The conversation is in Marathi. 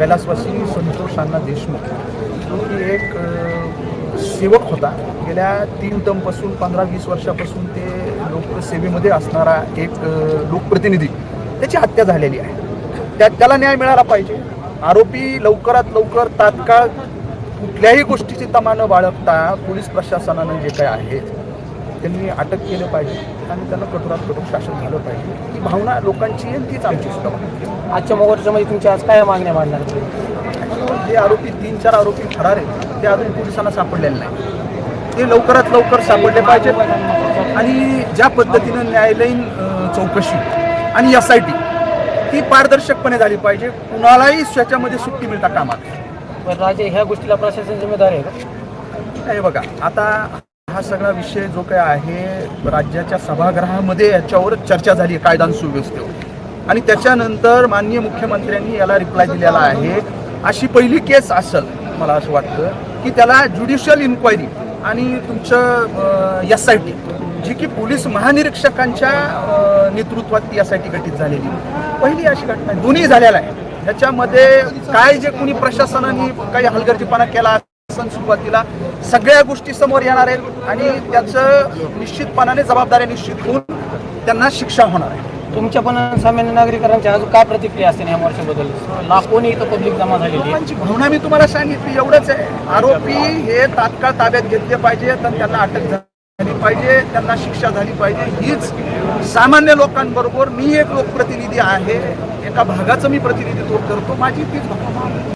कैलासवासी संतोष अण्णा देशमुख. जो एक सेवक होता. गेल्या तीन टर्मपासून पंधरा वीस वर्षापासून ते लोकसेवेमध्ये असणारा एक लोकप्रतिनिधी. त्याची हत्या झालेली आहे. त्या त्याला न्याय मिळाला पाहिजे. आरोपी लवकरात लवकर तात्काळ कुठल्याही गोष्टीची तमा न बाळगता पोलीस प्रशासनानं जे काय आहे त्यांनी अटक केलं पाहिजे. आणि त्यांना कठोरात कठोर शासन झालं पाहिजे. ही भावना लोकांची आहे तीच आमची सुद्धा. आजच्या मोर्चामध्ये तुमच्या आज काय मागण्या मांडणार? जे आरोपी तीन चार आरोपी फरार आहेत. ते अजून पोलिसांना सापडलेले नाही ते लवकरात लवकर सापडले पाहिजेत. आणि ज्या पद्धतीनं न्यायालयीन चौकशी आणि एस आय टी ती पारदर्शकपणे झाली पाहिजे. कुणालाही त्याच्यामध्ये सुट्टी मिळता कामा नये. पण राजे ह्या गोष्टीला प्रशासन जिम्मेदार आहे का? हे बघा आता हा सगळा विषय जो काय आहे राज्याच्या सभागृहामध्ये याच्यावर चर्चा झाली आहे कायदा सुव्यवस्थेवर. आणि त्याच्यानंतर माननीय मुख्यमंत्र्यांनी याला रिप्लाय दिलेला आहे. अशी पहिली केस असेल मला असं वाटतं की त्याला ज्युडिशियल इन्क्वायरी आणि तुमचं एस आय टी जी की पोलीस महानिरीक्षकांच्या नेतृत्वात ती एस आय टी गठीत झालेली. पहिली अशी घटना दोन्ही झालेला आहे ह्याच्यामध्ये काय जे कोणी प्रशासनाने काही हलगर्जीपणा केला असेल सुरुवातीला सगळ्या गोष्टी समोर येणार आहेत आणि त्याचं निश्चितपणाने जबाबदाऱ्या निश्चित होऊन त्यांना शिक्षा होणार आहे. तुमच्या पण सामान्य नागरिकांच्या अजून काय प्रतिक्रिया असते या मोर्चाबद्दल? लाखोनी इथं पब्लिक जमा झालेली आहे. भावना मी तुम्हाला सांगितली एवढंच आहे. आरोपी हे तात्काळ ताब्यात घेतले पाहिजेत आणि त्यांना अटक झाली पाहिजे त्यांना शिक्षा झाली पाहिजे. हीच सामान्य लोकांबरोबर मी एक लोकप्रतिनिधी आहे. एका भागाचं मी प्रतिनिधित्व करतो. माझी तीच भावना